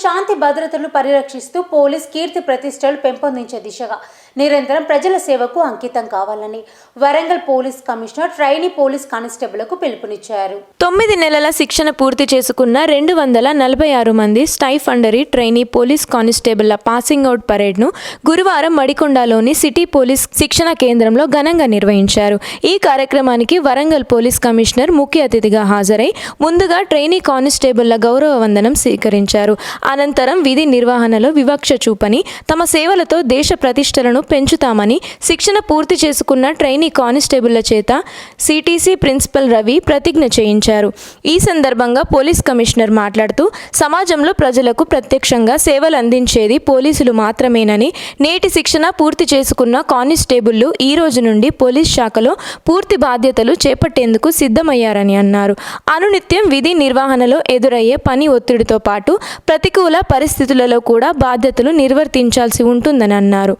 శాంతి భద్రతలు పరిరక్షిస్తూ పోలీస్ కీర్తి ప్రతిష్టలు పెంపొందించే దిశగా నిరంతరం ప్రజల సేవకు అంకితం కావాలని Warangal police commissioner trainee police కానిస్టేబుల్కు పిలుపునిచ్చారు. తొమ్మిది నెలల శిక్షణ పూర్తి చేసుకున్న రెండు వందల నలభై ఆరు మంది స్టైఫండరీ ట్రైనీ పోలీస్ కానిస్టేబుల్ల పాసింగ్ అవుట్ పరేడ్ను గురువారం మడికొండలోని సిటీ పోలీస్ శిక్షణ కేంద్రంలో ఘనంగా నిర్వహించారు. ఈ కార్యక్రమానికి వరంగల్ పోలీస్ కమిషనర్ ముఖ్య అతిథిగా హాజరై ముందుగా ట్రైనీ కానిస్టేబుల్ల గౌరవ వందనం స్వీకరించారు. అనంతరం విధి నిర్వహణలో వివక్ష చూపని తమ సేవలతో దేశ ప్రతిష్టలను పెంచుతామని శిక్షణ పూర్తి చేసుకున్న ట్రైనీ కానిస్టేబుల్ల చేత సిటీసీ ప్రిన్సిపల్ రవి ప్రతిజ్ఞ చేయించారు. ఈ సందర్భంగా పోలీస్ కమిషనర్ మాట్లాడుతూ సమాజంలో ప్రజలకు ప్రత్యక్షంగా సేవలు అందించేది పోలీసులు మాత్రమేనని నేటి శిక్షణ పూర్తి చేసుకున్న కానిస్టేబుళ్ళు ఈ రోజు నుండి పోలీస్ శాఖలో పూర్తి బాధ్యతలు చేపట్టేందుకు సిద్ధమయ్యారని అన్నారు. అనునిత్యం విధి నిర్వహణలో ఎదురయ్యే పని ఒత్తిడితో పాటు ప్రతికూల పరిస్థితులలో కూడా బాధ్యతలు నిర్వర్తించాల్సి ఉంటుందని అన్నారు.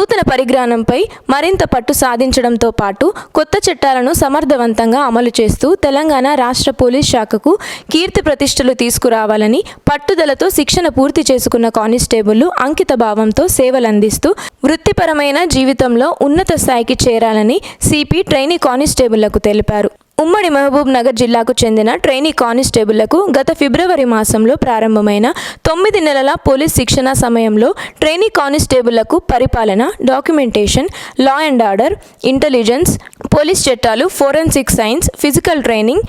నూతన పరిజ్ఞానంపై మరింత పట్టు సాధించడంతో పాటు కొత్త చట్టాలను సమర్థవంతంగా అమలు చేస్తూ తెలంగాణ రాష్ట్ర పోలీస్ శాఖకు కీర్తి ప్రతిష్టలు తీసుకురావాలని పట్టుదలతో శిక్షణ పూర్తి చేసుకున్న కానిస్టేబుళ్ళు అంకిత భావంతో సేవలందిస్తూ వృత్తిపరమైన జీవితంలో ఉన్నత స్థాయికి చేరాలని సిపి ట్రైనీ కానిస్టేబుళ్ళకు తెలిపారు. ఉమ్మడి మహబూబ్ నగర్ జిల్లాకు చెందిన ట్రైనీ కానిస్టేబుళ్ళకు గత ఫిబ్రవరి మాసంలో ప్రారంభమైన తొమ్మిది నెలల పోలీస్ శిక్షణ సమయంలో ట్రైనీ కానిస్టేబుళ్ళకు పరిపాలన documentation law and order intelligence police చట్టాలు forensic science physical training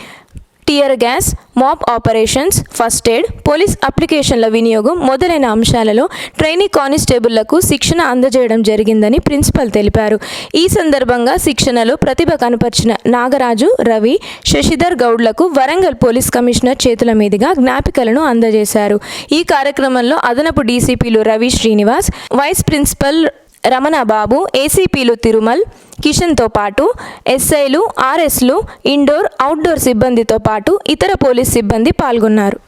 tear gas mob operations first aid police అప్లికేషన్ల వినియోగం మొదలైన అంశాలలో ట్రైనింగ్ కానిస్టేబుళ్ళకు శిక్షణ అందజేయడం జరిగిందని ప్రిన్సిపల్ తెలిపారు. ఈ సందర్భంగా శిక్షణలో ప్రతిభ కనపరిచిన నాగరాజు రవి శశిధర్ గౌడ్లకు వరంగల్ పోలీస్ కమిషనర్ చేతుల మీదుగా జ్ఞాపికలను అందజేశారు. ఈ కార్యక్రమంలో అదనపు డీసీపీలు రవి శ్రీనివాస్ వైస్ ప్రిన్సిపల్ రమణబాబు ఏసీపీలు తిరుమల్ కిషన్తో పాటు ఎస్ఐలు ఆర్ఎస్లు ఇండోర్ అవుట్డోర్ సిబ్బందితో పాటు ఇతర పోలీస్ సిబ్బంది పాల్గొన్నారు.